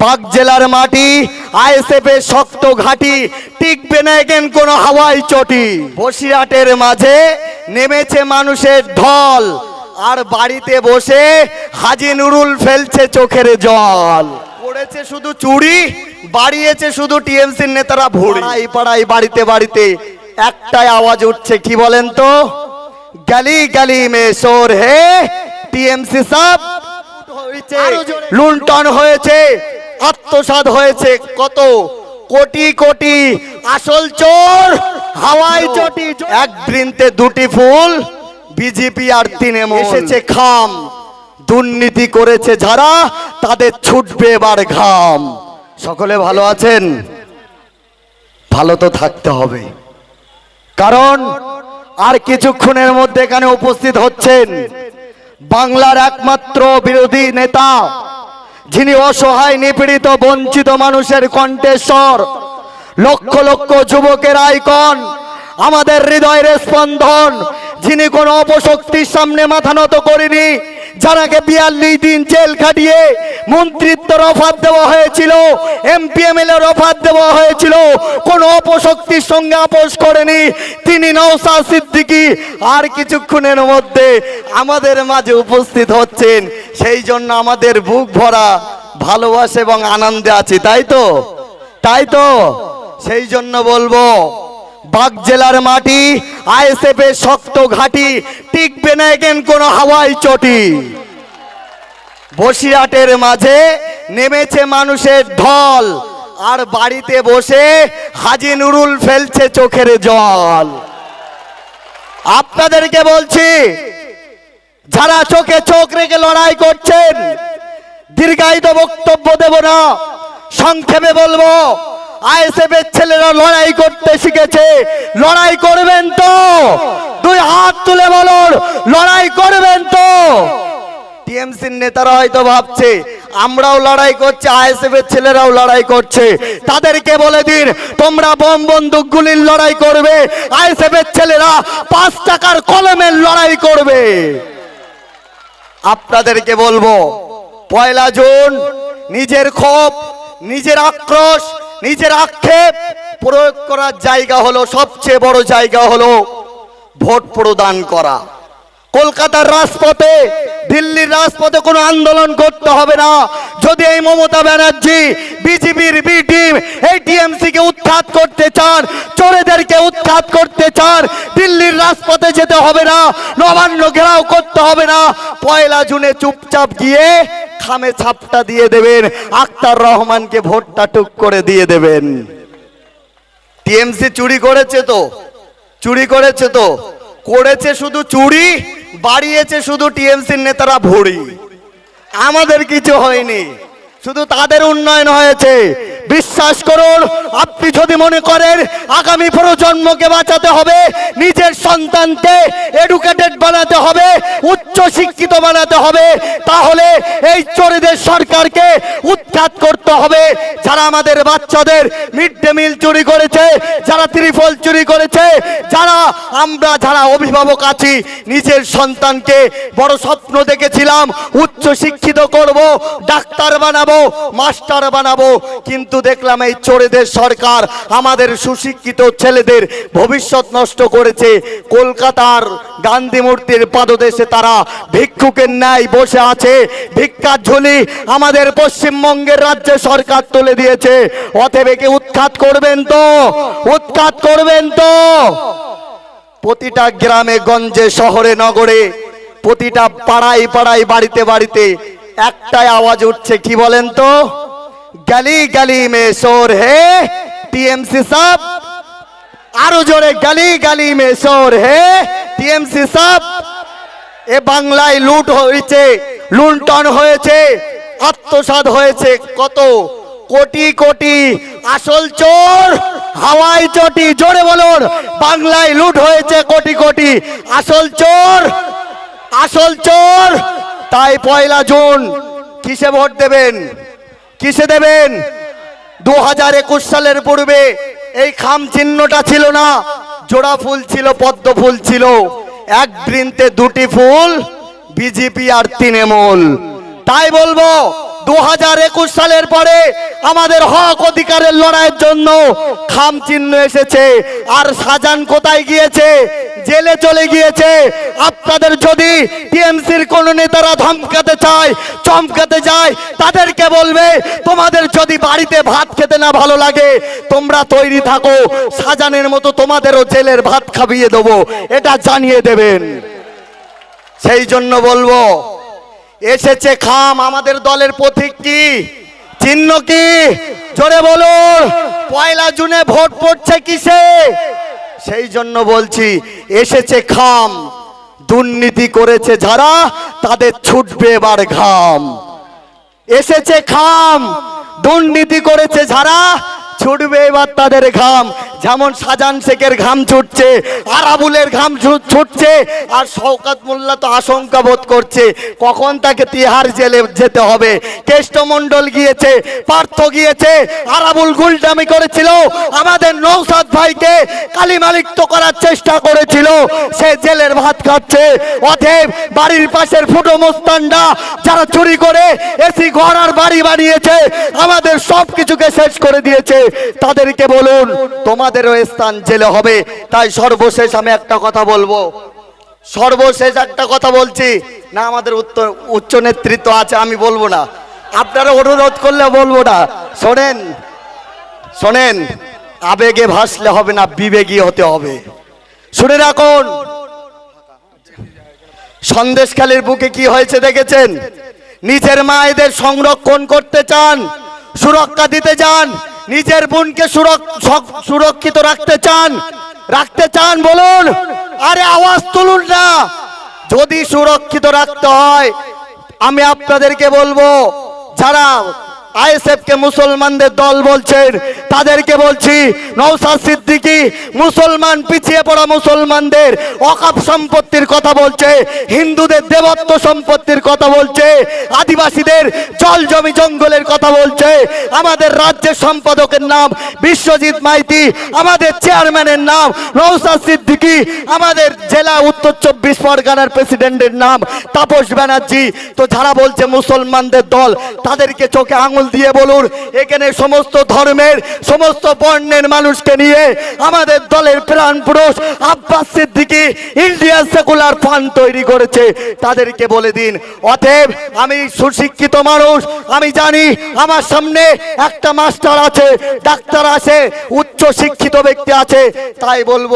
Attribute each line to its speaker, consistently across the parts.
Speaker 1: Bug জেলার মাটি ISF এর শক্ত ঘাটি টিকবে না এগেন কোন হাওয়াই চটি। বসিরহাটের মাঝে নেমেছে মানুষের ঢল আর বাড়িতে বসে হাজি নুরুল ফেলছে চোখের জল। পড়েছে শুধু চুরি বাড়িয়েছে শুধু টিএমসির নেতারা ভুড়ি। পাড়াই বাড়িতে বাড়িতে একটাই আওয়াজ উঠছে কি বলেন তো? গালি গলি মে শোর হে টিএমসি সব হয়েছে লুণ্ঠন হয়েছে। আত্মসাদ হয়েছে কত? কোটি কোটি আসল চোর, হাওয়াই চটি। এক বৃন্তে দুটি ফুল বিজেপি আর তৃণমূল এসেছে খাম। দুর্নীতি করেছে যারা, তাদের ছুটবে এবার ঘাম। সকলে ভালো আছেন? ভালো তো থাকতে হবে। কারণ আর কিছুক্ষণের মধ্যে এখানে উপস্থিত হচ্ছেন বাংলার একমাত্র বিরোধী নেতা যিনি অসহায়, নিপীড়িত, বঞ্চিত মানুষের কণ্ঠেশ্বর, লক্ষ লক্ষ যুবকের আইকন, আমাদের হৃদয়ের স্পন্দন, যিনি কোন অপশক্তির সামনে মাথা নত করেনি, যারাকে বিয়াল্লিশ দিন জেল খাটিয়ে মন্ত্রিত্বর অফার দেওয়া হয়েছিল এমপি এমএলএর অফার দেওয়া হয়েছিল, কোন অপশক্তির সঙ্গে আপোষ করেনি। তিনি নওসা সিদ্দিকী আর কিছুক্ষণের মধ্যে আমাদের মাঝে উপস্থিত হচ্ছেন। সেই জন্য আমাদের বুক ভরা ভালোবাসা এবং আনন্দে আছি, তাই তো? তাই তো? সেই জন্য বলব বাগ জেলার মাটি আইএসএফ এর শক্ত ঘাটি, টিকবে না এগেন কোন হাওয়াই চটি। বসিরহাটের মাঝে নেমেছে মানুষের ঢল, আর বাড়িতে বসে হাজি নুরুল ফেলছে চোখের জল। আপনাদেরকে বলছি, যারা চোখে চোখ রেখে লড়াই করছেন, দীর্ঘায়িত বক্তব্য দেব না, সংক্ষেপে বলব আইএসএফ এর ছেলেরা লড়াই করতে শিখেছে, লড়াই করবেন তো, দুই হাত তুলে বলুন, লড়াই করবেন তো। টিএমসির নেতারা হয়তো ভাবছে, আমরাও লড়াই করছি আইএসএফ এর ছেলেরাও লড়াই করছে। তাদেরকে বলে দিন, তোমরা বোম বন্দুক গুলির লড়াই করবে আইএসএফ এর ছেলেরা পাঁচ টাকার কলমের লড়াই করবে। আপনাদেরকে বলব, পয়লা জুন, নিজের ক্ষোভ, নিজের আক্রোশ, নিজের আক্ষেপ প্রয়োগ করার জায়গা হলো, সবচেয়ে বড় জায়গা হলো ভোট প্রদান করা। কলকাতার রাজপথে, দিল্লির রাজপথে কোনো আন্দোলন করতে হবে না। যদি এই মমতা ব্যানার্জি, বিজেপির বি টিম, এই টিএমসি কে উৎখাত করতে চান, চোরেদেরকে উৎখাত করতে চান, দিল্লির রাজপথে যেতে হবে না, নবান্ন ঘেরাও করতে হবে না, পয়লা জুনে চুপচাপ গিয়ে খামে ছাপটা দিয়ে দেবেন, আক্তার রহমানকে ভোটটা টুক করে দিয়ে দেবেন। টিএমসি চুরি করেছে তো? চুরি করেছে তো? করেছে শুধু চুরি? বাড়িয়েছে শুধু টিএমসির নেতারা ভরি আমাদের কিছু হয়নি। শুধু তাদের উন্নয়ন হয়েছে। বিশ্বাস করুন, আপনি যদি মনে করেন আগামী প্রজন্মকে বাঁচাতে হবে, নিজের সন্তানকে এডুকেটেড বানাতে হবে উচ্চ শিক্ষিত বানাতে হবে, তাহলে এই চোরেদের সরকারকে উৎখাত করতে হবে। যারা আমাদের বাচ্চাদের মিড ডে মিল চুরি করেছে, যারা ত্রিফল চুরি করেছে, যারা আমরা যারা অভিভাবক আছি, নিজের সন্তানকে বড় স্বপ্ন দেখেছিলাম উচ্চ শিক্ষিত করব, ডাক্তার বানাবো, মাস্টার বানাবো, কিন্তু দেখলাম এই চোরেদের সরকার আমাদের সুশিক্ষিত ছেলেদের ভবিষ্যৎ নষ্ট করেছে। কলকাতার গান্ধী মূর্তির পাদদেশে তারা ভিক্ষুকের ন্যায় বসে আছে। ভিক্ষার ঝুলি আমাদের পশ্চিমবঙ্গের রাজ্যে সরকার তুলে দিয়েছে। অতএব একে উৎখাত করবেন তো, উৎখাত করবেন তো। প্রতিটা গ্রামে, গঞ্জে, শহরে, নগরে, প্রতিটা পাড়ায় পাড়ায়, বাড়িতে বাড়িতে একটাই আওয়াজ উঠছে, কি বলেন তো? গলি গলি মে শোর হে, টিএমসি সব। আরও জোরে গলি গলি মে শোর হে, টিএমসি সব। এ বাংলায় লুট হয়েছে, লুণ্ঠন হয়েছে আত্মসাদ হয়েছে কত? কোটি কোটি আসল চোর, হাওয়াই চটি, জোরে বলুন, বাংলায় লুট হয়েছে কোটি কোটি আসল চোর আসল চোর। তাই পয়লা জুন কিসে ভোট দেবেন? কিসে দেবেন? দু হাজার একুশ সালের পূর্বে এই খাম চিহ্নটা ছিল না, জোড়া ফুল ছিল, পদ্ম ফুল ছিল। এক বৃন্তে দুটি ফুল, বিজেপি আর তৃণমূল। তাই বলব দু হাজার একুশ সালের পরে আমাদের হক অধিকারের লড়াইয়ের জন্য খাম চিহ্ন এসেছে আর সাজান কোথায় গিয়েছে? জেলে চলে গিয়েছে। আপনাদের যদি টিএমসির কোন নেতারা ধমকাতে চায়, চমকাতে যায়, তাদেরকে বলবে, তোমাদের যদি বাড়িতে ভাত খেতে না ভালো লাগে, তোমরা তৈরি থাকো। সাজানের মতো তোমাদেরও জেলের ভাত খাবিয়ে দেবো। এটা জানিয়ে দেবেন। সেই জন্য বলব এসেছে খাম আমাদের দলের প্রতীক কি? চিহ্ন কি? জোরে বলুন। পয়লা জুনে ভোট পড়ছে কিসে? সেই জন্য বলছি, এসেছে খাম। দুর্নীতি করেছে যারা, তাদের ছুটবে এবার ঘাম। এসেছে খাম। দুর্নীতি করেছে যারা, ছুটবে এবার তাদের ঘাম। যেমন সাজান শেখের ঘাম ছুটছে আর আবুলের ঘাম ছুটছে, আর শওকাত মোল্লা তো আশঙ্কা বোধ করছে, কখন তাকে তিহার জেলে যেতে হবে। কেষ্টমণ্ডল গিয়েছে, পার্থ গিয়েছে, আরাবুল গুলডামি করেছিল, আমাদের নৌসাদ ভাইকে কালিমালিপ্ত করার চেষ্টা করেছিল। সে জেলের ভাত খাচ্ছে, অতএব বাড়ির পাশের ফুটো মোস্তানরা যারা চুরি করে, এসি ঘর আর বাড়ি বানিয়েছে, আমাদের সব কিছুকে শেষ করে দিয়েছে। তাদেরকে বলুন তোমাদেরও স্থান জেলে হবে। তাই সর্বশেষ আমি একটা কথা বলব। সর্বশেষ একটা কথা বলছি। না, আমাদের উত্তর উচ্চ নেতৃত্ব আছে, আমি বলব না। আপনারা অনুরোধ করলে বলব না। শোনেন শোনেন, আবেগে ভাসলে হবে না, বিবেগী হতে হবে। শুনে রাখুন, সন্দেশখালীর বুকে কি হয়েছে দেখেছেন? নিজের মায়েদের সংরক্ষণ করতে চান, সুরক্ষা দিতে চান নিজের বোনকে সুরক- সুরক্ষিত রাখতে চান। রাখতে চান বলুন। আরে আওয়াজ তুলুন না। যদি সুরক্ষিত রাখতে হয়, আমি আপনাদেরকে বলব, যারা আইএসএফ কে মুসলমানদের দল বলছেন তাদেরকে বলছি নৌসাদ সিদ্দিকী মুসলমান পিছিয়ে পড়া মুসলমানদের অকাপ সম্পত্তির কথা বলছে, হিন্দুদের দেবত্ব সম্পত্তির কথা বলছে, আদিবাসীদের জল জমি জঙ্গলের কথা বলছে, আমাদের রাজ্যের সম্পাদকের নাম বিশ্বজিৎ মাইতি, আমাদের চেয়ারম্যানের নাম নৌসাদ সিদ্দিকী, আমাদের জেলা উত্তর চব্বিশ পরগনার প্রেসিডেন্টের নাম তাপস ব্যানার্জি। তো যারা বলছে মুসলমানদের দল, তাদেরকে চোখে আঙুল দিয়ে বলুন, এখানে সমস্ত ধর্মের, সমস্ত বর্ণের মানুষকে নিয়ে আমাদের দলের প্রাণ পুরুষ Abbas Siddiqui Indian secular fund তৈরি করেছে। তাদেরকে বলে দিন, অতএব আমি সুশিক্ষিত মানুষ আমি জানি আমার সামনে একটা মাস্টার আছে, ডাক্তার আছে উচ্চ শিক্ষিত ব্যক্তি আছে। তাই বলব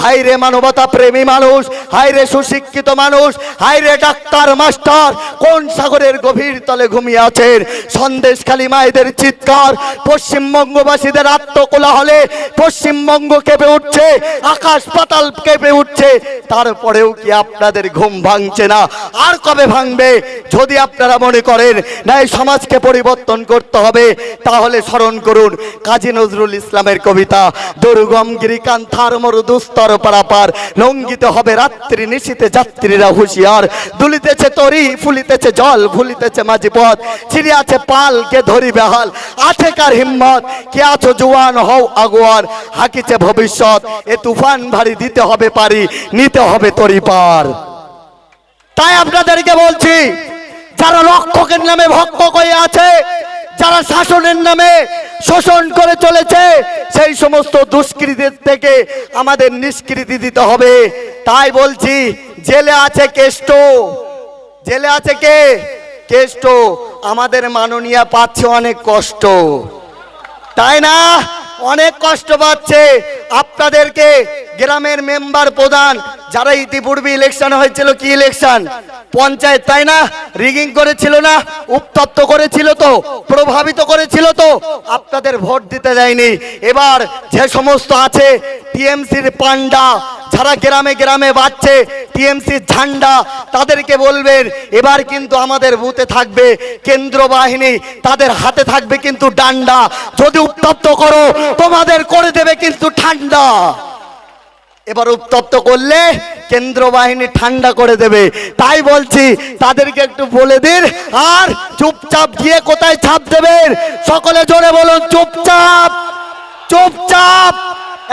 Speaker 1: হাইরে মানবতা প্রেমী মানুষ হাইরে সুশিক্ষিত মানুষ হাইরে ডাক্তার, মাস্টার, কোন সাগরের গভীর তলে ঘুমিয়ে আছেন সন্দেশখালী মায়েদের চিৎকার, পশ্চিমবঙ্গবাসীদের আত্মকোলাহলে, পশ্চিমবঙ্গ কেঁপে উঠছে, আকাশ পাতাল কেঁপে উঠছে। তারপরেও কি আপনাদের ঘুম ভাঙছে না? আর কবে ভাঙবে? যদি আপনারা মনে করেন না এই সমাজকে পরিবর্তন করতে হবে, তাহলে স্মরণ করুন কাজী নজরুল ইসলামের কবিতা, দুর্গম গিরিকান থার মরু দুস্তর পারাপার লঙ্ঘিতে হবে রাত্রি নিশীতে যাত্রীরা হুঁশিয়ার। দুলিতেছে তরি, ফুলিতেছে জল, ভুলিতেছে মাঝি পথ ছিড়ি আছে পাল কে ধরি বেহাল। আছে কার হিম্মত? কে আছো জুয়ান, হও আগুয়ার। হাকিছে ভবিষ্যৎ, এ তুফান ভারী, দিতে হবে পারি, নিতে হবে তরি পার। তাই আপনাদেরকে বলছি যারা রক্ষকের নামে ভক্ত করে আছে, যারা শাসনের নামে শোষণ করে চলেছে, সেই সমস্ত দুষ্কৃতির থেকে আমাদের নিষ্কৃতি দিতে হবে। তাই বলছি, জেলে আছে কেষ্ট। জেলে আছে কে? কেষ্ট। আমাদের মাননীয়া পাচ্ছে অনেক কষ্ট। তাই না? অনেক কষ্ট পাচ্ছে। আপনাদেরকে গ্রামের মেম্বার প্রধান, যারা ইতিপূর্বে ইলেকশন হয়েছিল, কি ইলেকশন পঞ্চায়েত, তাই না? রিগিং করেছিল না? উত্তপ্ত করেছিল তো? প্রভাবিত করেছিল তো? আপনাদের ভোট দিতে দেয়নি। এবার যে সমস্ত আছে টিএমসির পান্ডা যারা গ্রামে গ্রামে বাচ্চে টিএমসির ঝান্ডা তাদেরকে বলবেন, এবার কিন্তু আমাদের বুথে থাকবে কেন্দ্র বাহিনী, তাদের হাতে থাকবে কিন্তু ডান্ডা। যদি উত্তপ্ত করো, তোমাদের করে দেবে কিন্তু ঠান্ডা। এবার উত্তপ্ত করলে কেন্দ্র বাহিনী ঠান্ডা করে দেবে। তাই বলছি, তাদেরকে একটু বলে দিন, আর চুপচাপ গিয়ে কোথায় ছাপ দেবেন? সকলে জোরে বলুন, চুপচাপ চুপচাপ।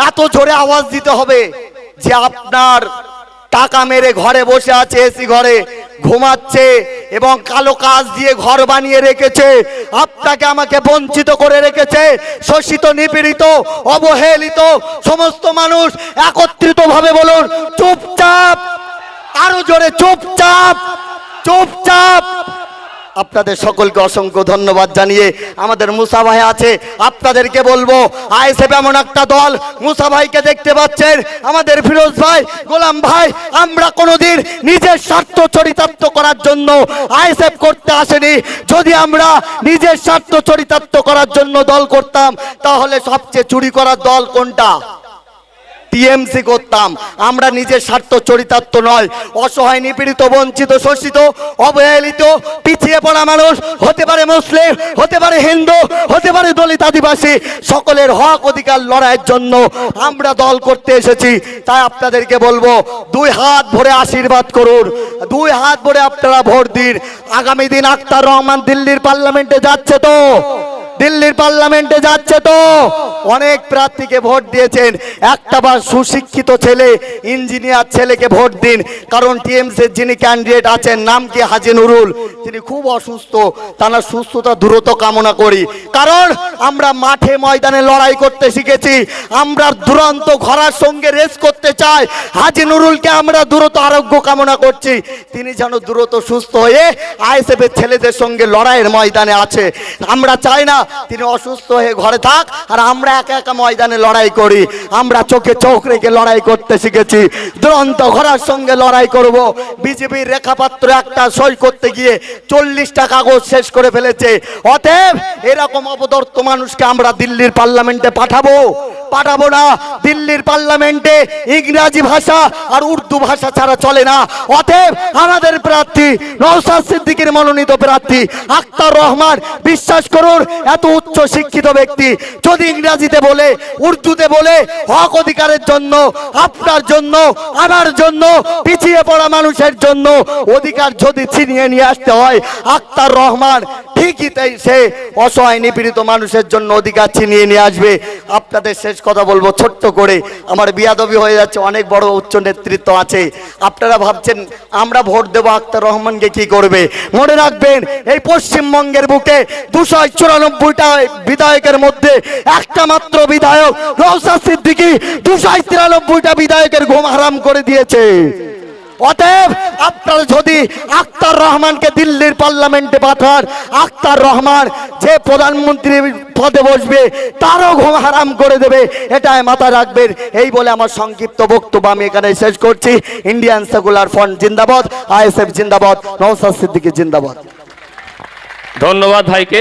Speaker 1: এত জোরে আওয়াজ দিতে হবে। যে আপনার টাকা মেরে ঘরে বসে আছে এসি ঘরে ঘুমাচ্ছে এবং কালো কাজ দিয়ে ঘর বানিয়ে রেখেছে, আপনাকে আমাকে বঞ্চিত করে রেখেছে, শোষিত, নিপীড়িত, অবহেলিত সমস্ত মানুষ একত্রিত ভাবে বলুন, চুপচাপ, আরও জোরে, চুপচাপ চুপচাপ। আপনাদের সকলকে অসংখ্য ধন্যবাদ জানিয়ে আমাদের মুসা ভাই আছে। আপনাদেরকে বলব, আইএসএফ এমন একটা দল, মুসা ভাইকে দেখতে পাচ্ছেন। আমাদের ফিরোজ ভাই, গোলাম ভাই, আমরা কোনোদিন নিজের স্বার্থ চরিতার্থ করার জন্য আইএসএফ করতে আসেনি। যদি আমরা নিজের স্বার্থ চরিতার্থ করার জন্য দল করতাম, তাহলে সবচেয়ে চুরি করার দল কোনটা? টিএমসি করতাম। আমরা নিজের স্বার্থ চরিতার্থ নয়। অসহায়, নিপীড়িত, বঞ্চিত, শোষিত, অবহেলিত, পিছিয়ে পড়া মানুষ, হতে পারে মুসলিম, হতে পারে হিন্দু, হতে পারে দলিত আদিবাসী, সকলের হক অধিকার লড়াইয়ের জন্য আমরা দল করতে এসেছি। তাই আপনাদেরকে বলব, দুই হাত ভরে আশীর্বাদ করুন। দুই হাত ভরে আপনারা ভোট দিন। আগামী দিন আক্তার রহমান দিল্লির পার্লামেন্টে যাচ্ছে তো। দিল্লির পার্লামেন্টে যাচ্ছে তো। অনেক প্রার্থীকে ভোট দিয়েছেন। একটা বার সুশিক্ষিত ছেলে, ইঞ্জিনিয়ার ছেলেকে ভোট দিন। কারণ টিএমসির যিনি ক্যান্ডিডেট আছেন, নাম কি হাজি নুরুল? তিনি খুব অসুস্থ। তার সুস্থতা, দ্রুত কামনা করি। কারণ আমরা মাঠে ময়দানে লড়াই করতে শিখেছি। আমরা দুরন্ত ঘোড়ার সঙ্গে রেস করতে চাই। হাজি নুরুলকে আমরা দ্রুত আরোগ্য কামনা করছি। তিনি যেন দ্রুত সুস্থ হয়ে আইএসএফের ছেলেদের সঙ্গে লড়াইয়ের ময়দানে আছে। আমরা চাই না তিনি অসুস্থ হয়ে ঘরে থাক, আর আমরা একা একা ময়দানে লড়াই করি। আমরা চোখে চোখ রেখে লড়াই করতে শিখেছি। দুরন্ত ঘোড়ার সঙ্গে লড়াই করব। বিজেপির রেখাপাত্র একটা সই করতে গিয়ে চল্লিশটা কাগজ শেষ করে ফেলেছে। অতএব এরকম অপদর্থ মানুষকে আমরা দিল্লির পার্লামেন্টে পাঠাবো। পাঠাবো না। দিল্লির পার্লামেন্টে ইংরাজি ভাষা আর উর্দু ভাষা ছাড়া চলে না। অতএব আমাদের প্রার্থী নৌসাদ সিদ্দিকের মনোনীত প্রার্থী, আক্তার রহমান, বিশ্বাস করুন, এত উচ্চ শিক্ষিত ব্যক্তি যদি ইংরাজিতে বলে, উর্দুতে বলে, হক অধিকারের জন্য, আপনার জন্য, আমার জন্য, পিছিয়ে পড়া মানুষের জন্য অধিকার যদি ছিনিয়ে নিয়ে আসতে হয়, আক্তার রহমান ঠিকই তাই সে অসহায় নিপীড়িত মানুষের জন্য অধিকার ছিনিয়ে নিয়ে আসবে। আপনাদের শেষ কথা বলব ছোট্ট করে। আমার বিয়াদবি হয়ে যাচ্ছে, অনেক বড় উচ্চ নেতৃত্ব আছে। আপনারা ভাবছেন, আমরা ভোট দেবো আক্তার রহমানকে কি করবে? মনে রাখবেন, এই পশ্চিমবঙ্গের বুকে দুশো চুরানব্বইটা বিধায়কের মধ্যে একটা মাত্র বিধায়ক রৌসা সিদ্দিকি দুশো তিরানব্বইটা বিধায়কের ঘুম হারাম করে দিয়েছে। অতএব আপনারা যদি আক্তার রহমানকে দিল্লির পার্লামেন্টে পাঠান, আক্তার রহমান যে প্রধানমন্ত্রী পদে বসবে, তারও ঘুম হারাম করে দেবে, এটাই মাথায় রাখবেন। এই বলে আমার সংক্ষিপ্ত বক্তব্য আমি এখানে শেষ করছি। ইন্ডিয়ান সেকুলার ফ্রন্ট জিন্দাবাদ, আইএসএফ জিন্দাবাদ নৌসাদ সিদ্দিকী জিন্দাবাদ।
Speaker 2: ধন্যবাদ ভাইকে।